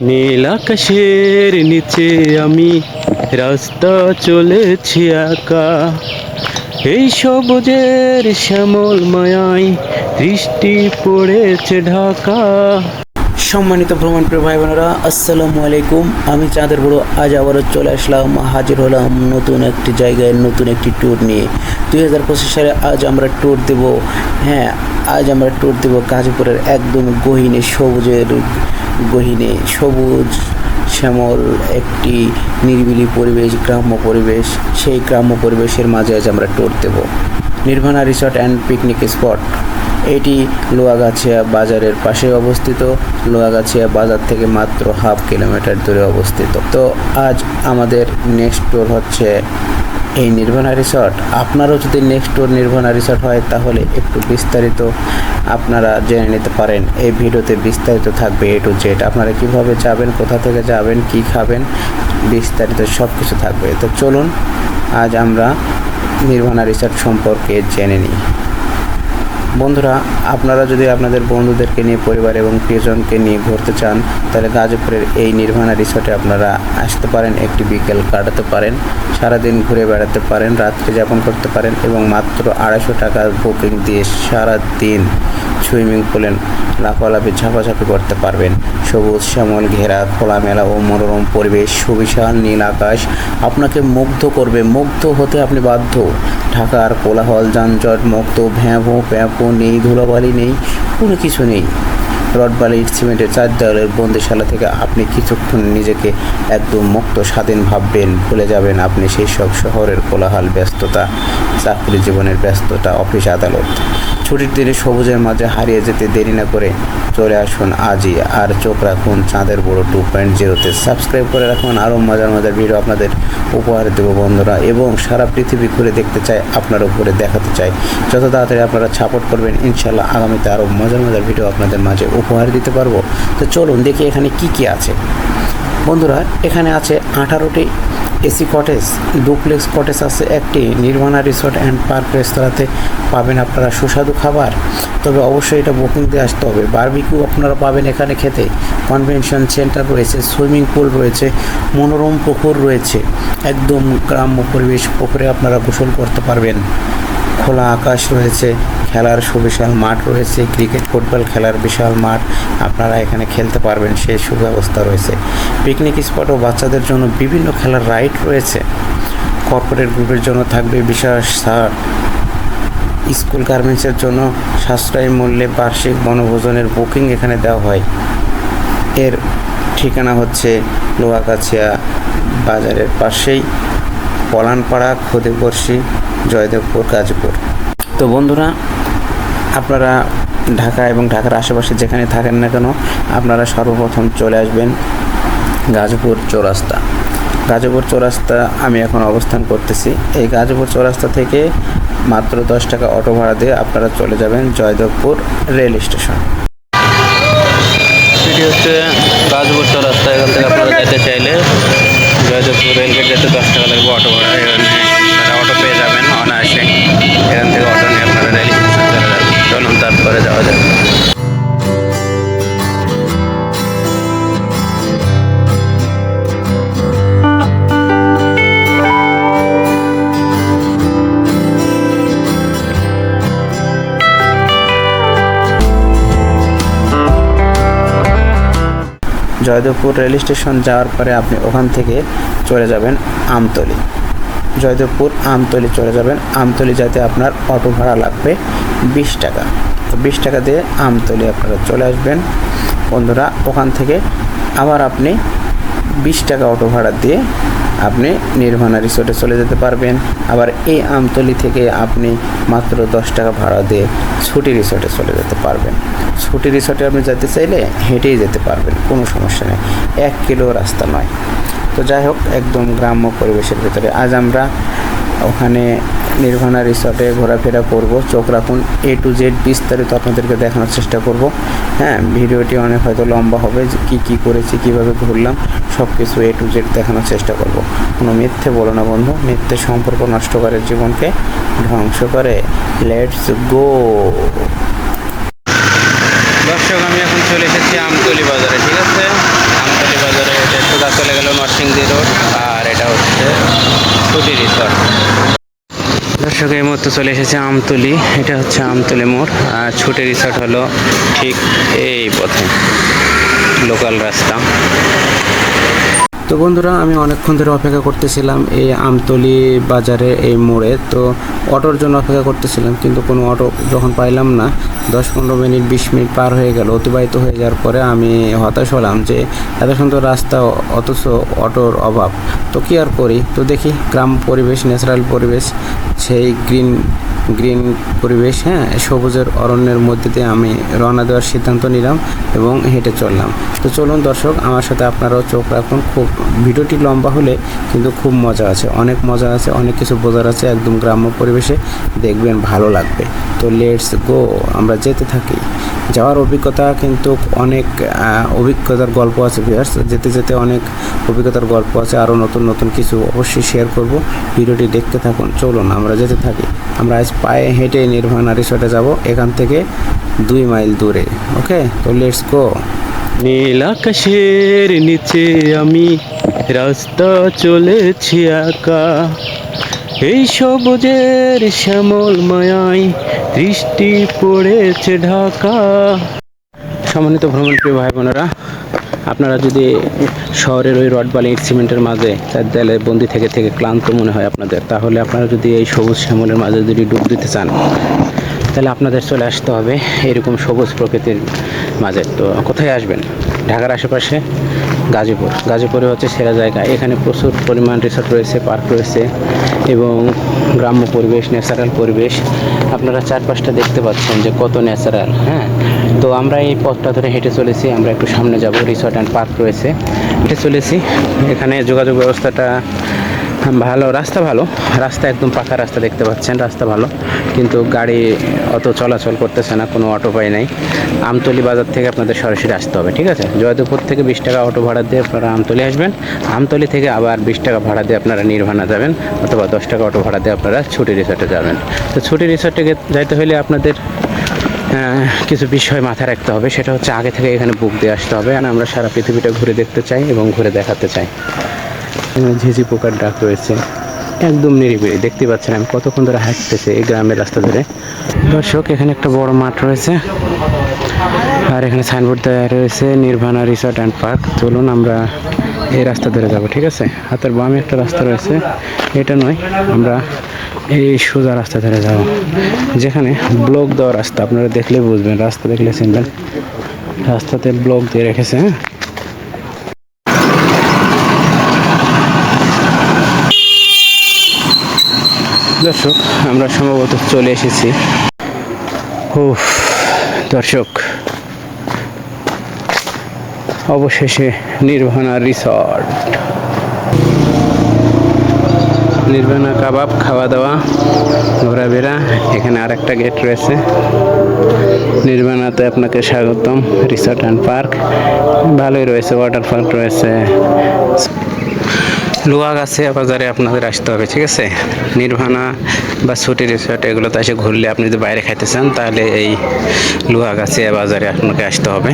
নীল আকাশের নিচে আমি রাস্তা চলেছি একা। এই সবুজের শ্যামল মায়ায় দৃষ্টি পড়েছে ঢাকা। সম্মানিত ভ্রমণ প্রিয় ভাই বোনেরা আসসালামু আলাইকুম। আমি চাঁদের বড় আজ আবারও চলে আসলাম, হাজির হলাম নতুন একটি জায়গায়, নতুন একটি ট্যুর নিয়ে। দুই হাজার পঁচিশ সালে আজ আমরা ট্যুর দেব হ্যাঁ আজ আমরা ট্যুর দেব গাজীপুরের একদম গহীনে, সবুজের গহীনে, সবুজ শ্যামল একটি নিরিবিলি পরিবেশ, গ্রাম্য পরিবেশ। সেই গ্রাম্য পরিবেশের মাঝে আজ আমরা tour Dev. Nirvana resort and picnic spot এটি লোয়াগাছিয়া বাজারের পাশে অবস্থিত। লোয়াগাছিয়া বাজার থেকে মাত্র হাফ কিলোমিটার দূরে অবস্থিত। তো আজ আমাদের নেক্সট ট্যুর হচ্ছে এই নির্ভনা রিসর্ট আপনারও যদি নেক্সট ট্যুর নির্ভনা রিসর্ট হয়, তাহলে একটু বিস্তারিত আপনারা জেনে নিতে পারেন। এই ভিডিওতে বিস্তারিত থাকবে এ টু জেড আপনারা কীভাবে যাবেন, কোথা থেকে যাবেন, কি খাবেন, বিস্তারিত সব কিছু থাকবে। তো চলুন, আজ আমরা নির্ভনা রিসর্ট সম্পর্কে জেনে নিই। বন্ধুরা, আপনারা যদি আপনাদের বন্ধুদেরকে নিয়ে, পরিবার এবং প্রিয়জনকে নিয়ে ঘুরতে চান, তাহলে গাজীপুরের এই নির্ভানা রিসর্টে আপনারা আসতে পারেন, একটি বিকেল কাটাতে পারেন, সারাদিন ঘুরে বেড়াতে পারেন, রাত্রি যাপন করতে পারেন এবং মাত্র আড়াইশো টাকার বুকিং দিয়ে সারা দিন সুইমিং পুলে লাফালাফি, ঝাপাঝাপি করতে পারবেন। সবুজ, শ্যামল, ঘেরা, খোলামেলা ও মনোরম পরিবেশ, সুবিশাল নীল আকাশ আপনাকে মুগ্ধ করবে, মুগ্ধ হতে আপনি বাধ্য। ঢাকার কোলাহল, যানজট, মুক্ত ভ্যাঁভো প্যাঁপো নেই, ধুলোবালি নেই, কোনো কিছু নেই। রডবালি ইট সিমেন্টের চার দেওয়ালের বন্দিশালা থেকে আপনি কিছুক্ষণ নিজেকে একদম মুক্ত, স্বাধীন ভাববেন, ভুলে যাবেন আপনি সেই সব শহরের কোলাহল, ব্যস্ততা, চাকরি জীবনের ব্যস্ততা, অফিস আদালত। ছুটির দিনে সবুজের মাঝে হারিয়ে যেতে দেরি না করে চলে আসুন আজই আর চোখ রাখুন চাঁদের বড় টু পয়েন্ট জিরোতে। সাবস্ক্রাইব করে রাখুন, আরও মজার মজার ভিডিও আপনাদের উপহার দেবো বন্ধুরা। এবং সারা পৃথিবী ঘুরে দেখতে চাই, আপনার উপরে দেখাতে চাই। যত তাড়াতাড়ি আপনারা সাপোর্ট করবেন ইনশাল্লাহ আগামীতে আরও মজার মজার ভিডিও আপনাদের মাঝে উপহার দিতে পারব। তো চলুন দেখি এখানে কি কি আছে। বন্ধুরা, এখানে আছে আঠারোটি এসি কটেজ, ডুপ্লেক্স কটেজ আছে একটি। নির্মাণা রিসোর্ট অ্যান্ড পার্ক রেস্তোরাঁতে পাবেন আপনারা সুস্বাদু খাবার। তবে অবশ্যই এটা বুকিং দিয়ে আসতে হবে। বার্বিকিউ আপনারা পাবেন এখানে খেতে। কনভেনশন সেন্টার রয়েছে, সুইমিং পুল রয়েছে, মনোরম পুকুর রয়েছে। একদম গ্রাম্য পরিবেশ পুকুরে আপনারা গোসল করতে পারবেন। খোলা আকাশ রয়েছে, খেলার সুবিশাল মাঠ রয়েছে, ক্রিকেট, ফুটবল খেলার বিশাল মাঠ। আপনারা এখানে খেলতে পারবেন সেই সুব্যবস্থা রয়েছে। পিকনিক স্পট ও বাচ্চাদের জন্য বিভিন্ন খেলার রাইড রয়েছে। কর্পোরেট গ্রুপের জন্য থাকবে বিশাল সার স্কুল গার্মেন্টসের জন্য সাশ্রয়ী মূল্যে বার্ষিক বনভোজনের বুকিং এখানে দেওয়া হয়। এর ঠিকানা হচ্ছে লোহাগাছিয়া বাজারের পাশেই পলানপাড়া খুদেবর্ষী জয়দেবপুর, গাজীপুর। তো বন্ধুরা, আপনারা ঢাকা এবং ঢাকার আশেপাশে যেখানে থাকেন না কেন, আপনারা সর্বপ্রথম চলে আসবেন গাজীপুর চৌরাস্তা। গাজীপুর চৌরাস্তা আমি এখন অবস্থান করতেছি। এই গাজীপুর চৌরাস্তা থেকে মাত্র দশ টাকা অটো ভাড়া দিয়ে আপনারা চলে যাবেন জয়দেবপুর রেল স্টেশন। হচ্ছে গাজীপুর চৌরাস্তা। এখান থেকে আপনারা যেতে চাইলে জয়দেবপুর রেলগেট যেতে দশ টাকা লাগবে অটো ভাড়া। এখান থেকে অটো নিয়ে আপনারা চলুন তারপরে যাওয়া যাবে জয়দেবপুর রেল স্টেশন যাওয়ার পরে আপনি ওখান থেকে চলে যাবেন আমতলি। জয়দেবপুর আমতলি চলে যাবেন। আমতলি যাতে আপনার অটো ভাড়া লাগবে বিশ টাকা। তো বিশ টাকা দিয়ে আমতলি আপনারা চলে আসবেন। বন্ধুরা, ওখান থেকে আবার আপনি বিশ টাকা অটো ভাড়া দিয়ে আপনি নির্ভানা রিসোর্টে চলে যেতে পারবেন। আবার এই আমতলি থেকে আপনি মাত্র দশ টাকা ভাড়া দিয়ে ছুটি রিসোর্টে চলে যেতে পারবেন। ছুটি রিসোর্টে আপনি যেতে চাইলে হেঁটেই যেতে পারবেন, কোনো সমস্যা নেই। এক কিলো রাস্তা নয়। তো যাই হোক, একদম গ্রাম্য পরিবেশের ভেতরে। আজ আমরা ওখানে নির্ভানা রিসর্টে ঘোরাফেরা করব। চোখ রাখুন এ টু জেড বিস্তারিত আপনাদেরকে দেখানোর চেষ্টা করব। হ্যাঁ ভিডিওটি অনেক হয়তো লম্বা হবে, যে কী কী করেছি, কীভাবে ঘুরলাম সব কিছু এ টু জেড দেখানোর চেষ্টা করব। কোনো মিথ্যে বলো না বন্ধু, মিথ্যে সম্পর্ক নষ্ট করে জীবনকে ধ্বংস করে। লেটস গো দর্শক, আমি এখন চলে এসেছি আমতলি বাজারে, ঠিক আছে? আমতলি বাজারে সোজা চলে গেল নরসিংদী রোড, আর এটা হচ্ছে সুটি রিসর্ট দর্শক, এই মুহূর্তে চলে এসেছে আমতলি, এটা হচ্ছে আমতলি মোড়, আর ছুটি রিসর্ট হলো ঠিক এই পথে লোকাল রাস্তা। তো বন্ধুরা, আমি অনেকক্ষণ ধরে অপেক্ষা করতেছিলাম এই আমতলি বাজারে এই মোড়ে। তো অটোর জন্য অপেক্ষা করতেছিলাম, কিন্তু কোনো অটো যখন পাইলাম না, দশ পনেরো মিনিট, বিশ মিনিট পার হয়ে গেল। অতিবাহিত হয়ে যাওয়ার পরে আমি হতাশ হলাম যে এত সুন্দর রাস্তা, অথচ অটোর অভাব। তো কী আর করি? তো দেখি গ্রাম পরিবেশ ন্যাচারাল পরিবেশ। সেই গ্রিন গ্রিন পরিবেশ হ্যাঁ? সবুজের অরণ্যের মধ্যে দিয়ে আমি রওনা দেওয়ার সিদ্ধান্ত নিলাম এবং হেঁটে চললাম। তো চলুন দর্শক, আমার সাথে আপনারাও চোখ রাখুন। খুব, ভিডিওটি লম্বা হলে কিন্তু খুব মজা আছে। অনেক মজা আছে, অনেক কিছু বোঝার আছে একদম গ্রাম্য পরিবেশে। দেখবেন ভালো লাগবে। তো লেটস গো আমরা যেতে থাকি। যাওয়ার অভিজ্ঞতা কিন্তু অনেক অভিজ্ঞতার গল্প আছে ভিউয়ার্স যেতে যেতে অনেক অভিজ্ঞতার গল্প আছে, আরও নতুন নতুন কিছু অবশ্যই শেয়ার করব। ভিডিওটি দেখতে থাকুন। চলুন, আমরা যেতে থাকি। আমরা আজ পায়ে হেঁটে নির্ভানা রিসোর্টে যাব, এখান থেকে দুই মাইল দূরে ওকে তো লেটস গো নীল আকাশের নিচে আমি রাস্তা চলেছি একা। এই সবুজের শ্যামল মায়ায় দৃষ্টি পড়েছে ঢাকা। সম্মানিত ভ্রমণপ্রিয় ভাই বোনেরা, আপনারা যদি শহরের ওই রড বালি সিমেন্টের মাঝে, তার দেয়ালে বন্দি থেকে থেকে ক্লান্ত মনে হয় আপনাদের, তাহলে আপনারা যদি এই সবুজ শ্যামলের মাঝে যদি ডুব দিতে চান, তাহলে আপনাদের চলে আসতে হবে এরকম সবুজ প্রকৃতির মাঝে। তো কোথায় আসবেন? ঢাকার আশেপাশে? গাজীপুর। গাজীপুরে হচ্ছে সেরা জায়গা। এখানে প্রচুর পরিমাণ রিসোর্ট রয়েছে পার্ক রয়েছে এবং গ্রাম্য পরিবেশ ন্যাচারাল পরিবেশ। আপনারা চারপাশটা দেখতে পাচ্ছেন যে কত ন্যাচারাল হ্যাঁ? তো আমরা এই পথটা ধরে হেঁটে চলেছি, আমরা একটু সামনে যাব। রিসোর্ট অ্যান্ড পার্ক রয়েছে। হেঁটে চলেছি। এখানে যোগাযোগ ব্যবস্থাটা ভালো। রাস্তা ভালো। রাস্তা একদম পাকা রাস্তা দেখতে পাচ্ছেন, রাস্তা ভালো। কিন্তু গাড়ি অত চলাচল করতেছে না, কোনো অটো পাই নাই। আমতলি বাজার থেকে আপনাদের সরাসরি আসতে হবে, ঠিক আছে? জয়দেবপুর থেকে বিশ টাকা অটো ভাড়া দিয়ে আপনারা আমতলি আসবেন। আমতলি থেকে আবার বিশ টাকা ভাড়া দিয়ে আপনারা নির্ভানা যাবেন, অথবা দশ টাকা অটো ভাড়া দিয়ে আপনারা ছুটি রিসর্টে যাবেন। তো ছুটি রিসর্টে যাইতে হলে আপনাদের কিছু বিষয় মাথায় রাখতে হবে। সেটা হচ্ছে আগে থেকে এখানে বুক দিয়ে আসতে হবে, আর আমরা সারা পৃথিবীটা ঘুরে দেখতে চাই এবং ঘুরে দেখাতে চাই। ঝিঝি পোকার ডাক রয়েছে। একদম নিরিবিলি, দেখতে পাচ্ছেন আমি কতক্ষণ ধরে হাঁটতেছি এই গ্রামের রাস্তা ধরে। দর্শক, এখানে একটা বড় মাঠ রয়েছে। আর এখানে সাইনবোর্ড দেওয়া রয়েছে, নির্ভানা রিসর্ট অ্যান্ড পার্ক। চলুন আমরা এই রাস্তা ধরে যাব, ঠিক আছে? হাতের বামে একটা রাস্তা রয়েছে। এটা নয়, আমরা এই সোজা রাস্তা ধরে যাব, যেখানে ব্লক দেওয়া রাস্তা। আপনারা দেখলে বুঝবেন, রাস্তা দেখলে চিনবেন। রাস্তাতে ব্লক দিয়ে রেখেছে হ্যাঁ দর্শক আমরা সম্ভবত চলে এসেছি। উফ, দর্শক। অবশেষে নির্ভানা রিসর্ট। নির্ভানা কাবাব খাওয়া দাওয়া ঘোরাফেরা, এখানে আরেকটা গেট রয়েছে। নির্বাণাতে আপনাকে স্বাগতম, রিসর্ট অ্যান্ড পার্ক। ভালোই রয়েছে ওয়াটার পার্ক রয়েছে। লোহাগাছে বাজারে আপনাদের আসতে হবে, ঠিক আছে? নির্ভানা বা ছুটি রিসর্ট এগুলোতে এসে ঘুরলে আপনি যদি বাইরে খাইতে চান, তাহলে এই লোহাগাছে বাজারে আপনাকে আসতে হবে।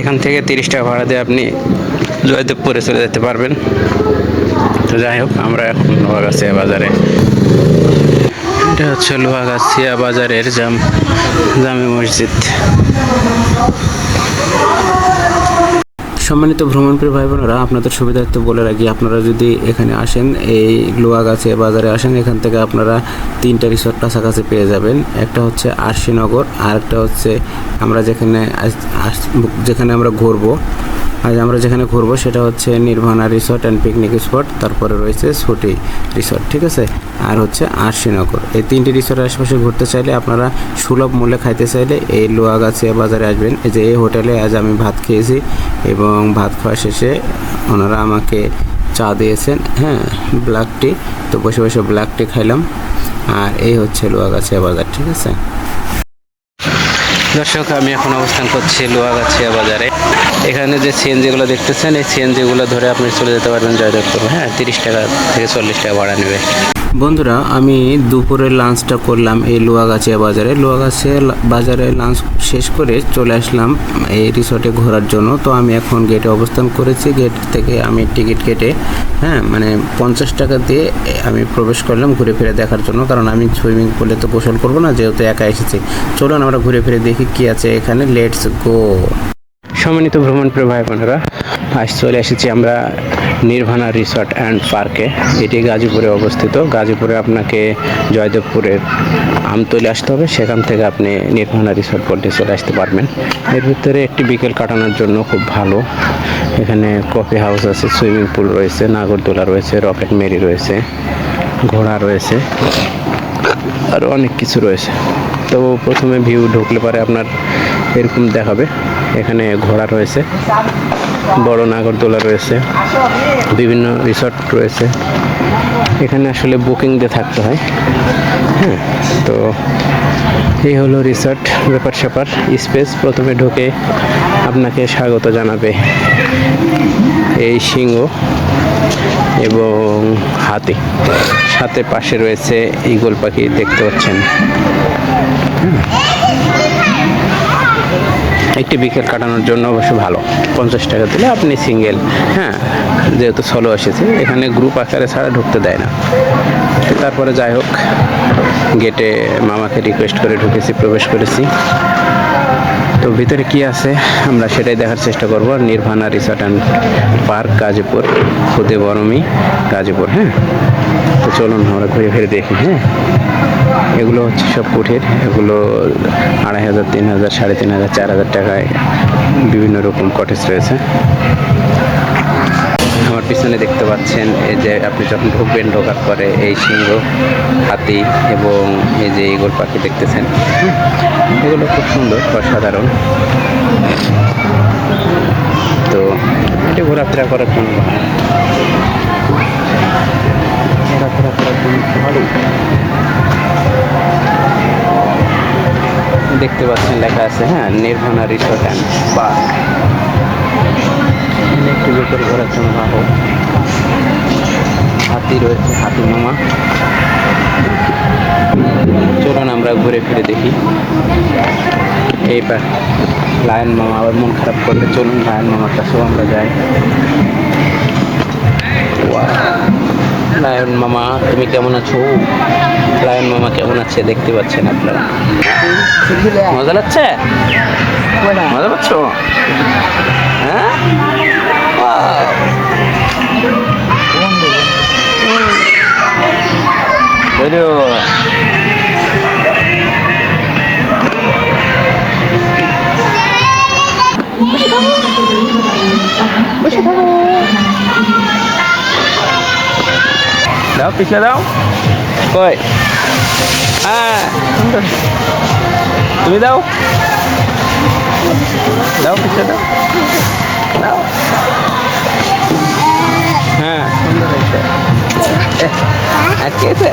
এখান থেকে তিরিশ টাকা ভাড়া দিয়ে আপনি জয়দেবপুরে চলে যেতে পারবেন। তো যাই হোক, আমরা এখন লোহাগাছিয়া বাজারে। এটা হচ্ছে লোহাগাছিয়া বাজারের জাম জামে মসজিদ। সম্মানিত ভ্রমণপ্রিয় ভাই বোনেরা আপনাদের সুবিধার্থে বলে রাখি, আপনারা যদি এখানে আসেন, এই লোয়াগাছে বাজারে আসেন, এখান থেকে আপনারা তিনটা রিসোর্ট কাছাকাছি পেয়ে যাবেন। একটা হচ্ছে আরশিনগর আর একটা হচ্ছে আমরা যেখানে যেখানে আমরা ঘুরবো। আজ আমরা যেখানে ঘুরবো সেটা হচ্ছে Nirvana resort and picnic spot তারপরে রয়েছে ছুটি রিসোর্ট, ঠিক আছে? আর হচ্ছে আরশিনগর। এই তিনটি রিসোর্টের আশেপাশে ঘুরতে চাইলে আপনারা সুলভ মূল্যে খাইতে চাইলে এই লোয়াগাছিয়া বাজারে আসবেন। এই যে এই হোটেলে আজ আমি ভাত খেয়েছি এবং ভাত খাওয়া শেষে ওনারা আমাকে চা দিয়েছেন হ্যাঁ ব্ল্যাক টি তো বসে বসে ব্ল্যাক টি খাইলাম। আর এই হচ্ছে লোয়াগাছিয়া বাজার, ঠিক আছে? দর্শক, আমি এখন অবস্থান করছি লোহাগাছিয়া বাজারে। এখানে যে সিএনজিগুলো দেখতেছেন, এই সিএনজিগুলো ধরে আপনি চলে যেতে পারবেন জয়দেবপুর। হ্যাঁ তিরিশ টাকা থেকে চল্লিশ টাকা ভাড়া নেবে। বন্ধুরা, আমি দুপুরের লাঞ্চটা করলাম এই লোয়াগাছিয়া বাজারে। লোয়াগাছিয়া বাজারে লাঞ্চ শেষ করে চলে আসলাম এই রিসর্টে ঘোরার জন্য। তো আমি এখন গেটে অবস্থান করেছি। গেট থেকে আমি টিকিট কেটে হ্যাঁ মানে পঞ্চাশ টাকা দিয়ে আমি প্রবেশ করলাম ঘুরে ফিরে দেখার জন্য। কারণ আমি সুইমিং পুলে তো গোসল করব না, যেহেতু একা এসেছি। চলুন আমরা ঘুরে ফিরে দেখি কি আছে এখানে? লেটস গো সম্মানিত ভ্রমণ প্রিয় ভাই বোনেরা, আজ চলে এসেছি আমরা নির্ভানা রিসর্ট অ্যান্ড পার্কে। এটি গাজীপুরে অবস্থিত। গাজীপুরে আপনাকে জয়দেবপুরের আমতলি আসতে হবে। সেখান থেকে আপনি নির্ভানা রিসর্ট পর্যন্ত চলে আসতে পারবেন। এর ভিতরে একটি বিকেল কাটানোর জন্য খুব ভালো। এখানে কফি হাউস আছে, সুইমিং পুল রয়েছে, নাগরদোলা রয়েছে, রকেট মেরি রয়েছে, ঘোড়া রয়েছে আরও অনেক কিছু রয়েছে। তো প্রথমে ভিউ ঢুকলে পরে আপনার এরকম দেখাবে। এখানে ঘোড়া রয়েছে, বড় নাগরদোলা রয়েছে, বিভিন্ন রিসর্ট রয়েছে। এখানে আসলে বুকিং দিয়ে থাকতে হয়। হ্যাঁ তো এই হলো রিসর্ট ব্যাপার স্যাপার স্পেস প্রথমে ঢুকে আপনাকে স্বাগত জানাবে এই সিংহ এবং হাতি। সাথে পাশে রয়েছে ইগল পাখি, দেখতে পাচ্ছেন। একটি বিকেল কাটানোর জন্য অবশ্য ভালো। পঞ্চাশ টাকা দিলে আপনি সিঙ্গেল হ্যাঁ যেহেতু সলো এসেছে, এখানে গ্রুপ আকারে ছাড়া ঢুকতে দেয় না। তারপরে যাই হোক গেটে মামাকে রিকোয়েস্ট করে ঢুকেছি, প্রবেশ করেছি। তো ভিতরে কি আছে? আমরা সেটাই দেখার চেষ্টা করব। Nirvana resort and park Gazipur, Khude Barmi, Gazipur হ্যাঁ? তো চলুন, আমরা ঘুরে ফিরে দেখি হ্যাঁ? এগুলো হচ্ছে সব কুঠির এগুলো আড়াই হাজার, তিন হাজার, সাড়ে তিন হাজার, চার হাজার টাকায় বিভিন্ন রকম কটেজ রয়েছে। আমার পিছনে দেখতে পাচ্ছেন এই যে আপনি যখন ঢুকবেন, ঢোকার পরে এই সিংহ, হাতি এবং এই যে ইগল পাখি দেখতেছেন, এগুলো খুব সুন্দর, অসাধারণ। তো এটা ঘোরাফেরা করার জন্য। ঘোরাফেরা করার জন্য ভালো। দেখতে পাচ্ছেন লেখা আছে হ্যাঁ নির্ভানা রিসোর্ট অ্যান্ড পার্ক। একটু ভেতরে ঘোরার জন্য ভালো। হাতি রয়েছে হাতি মামা। চলুন আমরা ঘুরে ফিরে দেখি। এইবার লায়ন মামা আবার মন খারাপ করলে চলুন লায়ন মামার কাছেও আমরা যাই! লায়ন মামা তুমি কেমন আছো? লায়ন মামা কেমন আছে দেখতে পাচ্ছেন আপনারা। মজা লাগছে? মজা পাচ্ছ? হ্যাঁ? পিছিয়ে দাও। কই? হ্যাঁ। তুমি দাও। দাও পিছিয়ে দাও। দাও। হ্যাঁ সুন্দর হয়েছে। আটকেছে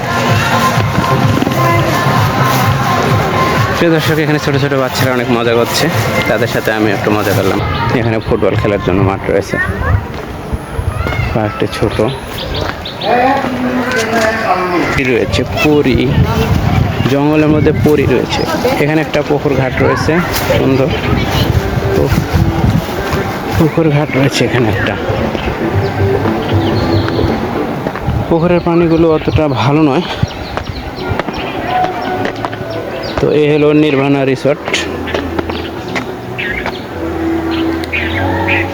প্রিয় দর্শক, এখানে ছোট ছোট বাচ্চারা অনেক মজা করছে। তাদের সাথে আমি একটু মজা করলাম। এখানে ফুটবল খেলার জন্য মাঠ রয়েছে। পার্কটি ছোট। রয়েছে, পরি। জঙ্গলের মধ্যে পরি রয়েছে। এখানে একটা পুকুর ঘাট রয়েছে, সুন্দর। পুকুর ঘাট রয়েছে এখানে একটা। পুকুরের পানিগুলো অতটা ভালো নয়। তো এ হলো নির্বাণা রিসর্ট।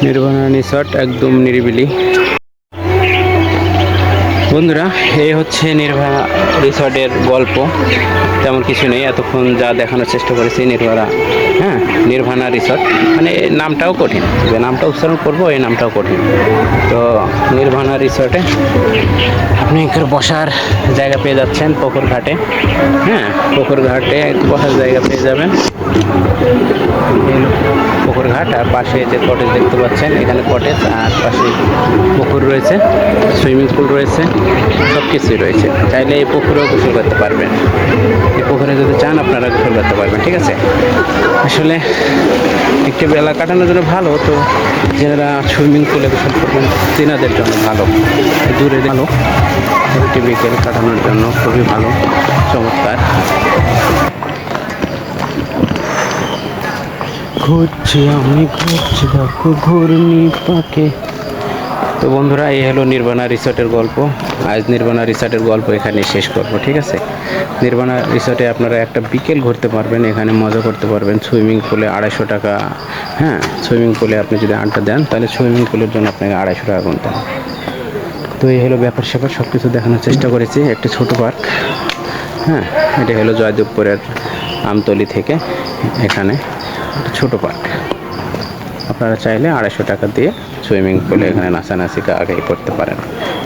নির্বাণা রিসর্ট একদম নিরিবিলি। বন্ধুরা, এই হচ্ছে নির্ভয়া রিসর্টের গল্প। তেমন কিছু নেই, এতক্ষণ যা দেখানোর চেষ্টা করেছি নির্ভরা হ্যাঁ নির্ভানা রিসর্ট। মানে নামটাও কঠিন, যে নামটা উচ্চারণ করব, এই নামটাও কঠিন। তো নির্ভানা রিসর্টে আপনি বসার জায়গা পেয়ে যাচ্ছেন পুকুর ঘাটে হ্যাঁ পুকুর ঘাটে বসার জায়গা পেয়ে যাবেন। পুকুর ঘাট, আর পাশে যে কটেজ দেখতে পাচ্ছেন, এখানে কটেজ আর পাশে পুকুর রয়েছে সুইমিং পুল রয়েছে। সব কিছুই রয়েছে। চাইলে এই পুকুরেও গোসল করতে পারবেন। এই পুকুরে যদি চান, আপনারা গোসল করতে পারবেন, ঠিক আছে? আসলে একটি বেলা কাটানোর জন্য ভালো, তো যারা সুইমিং পুলে গোসল করবেন, তেনাদের জন্য ভালো। দূরে ভালো, একটি বিকেল কাটানোর জন্য খুবই ভালো, চমৎকার। ঘুরছি আমি, ঘুরছি দেখো ঘূর্ণি পাকে তো বন্ধুরা, এই হলো নির্বাণা রিসর্টের গল্প। আজ নির্বাণা রিসর্টের গল্প এখানে শেষ করব, ঠিক আছে? নির্বাণা রিসর্টে আপনারা একটা বিকেল ঘুরতে পারবেন, এখানে মজা করতে পারবেন। সুইমিং পুলে আড়াইশো টাকা হ্যাঁ সুইমিং পুলে আপনি যদি আড্ডা দেন, তাহলে সুইমিং পুলের জন্য আপনাকে আড়াইশো টাকা গুনতে হবে। তো এই হলো ব্যাপার স্যাপার সব কিছু দেখানোর চেষ্টা করেছি, একটি ছোট পার্ক হ্যাঁ এটা হলো জয়দেবপুরের আমতলি থেকে এখানে একটা ছোট পার্ক। আপনারা চাইলে আড়াইশো টাকা দিয়ে সুইমিং পুলে এখানে নাচানাচি আগেই করতে পারেন।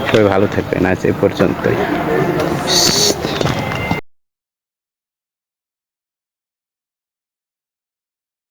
সবাই ভালো থাকবেন। আজ এই পর্যন্তই।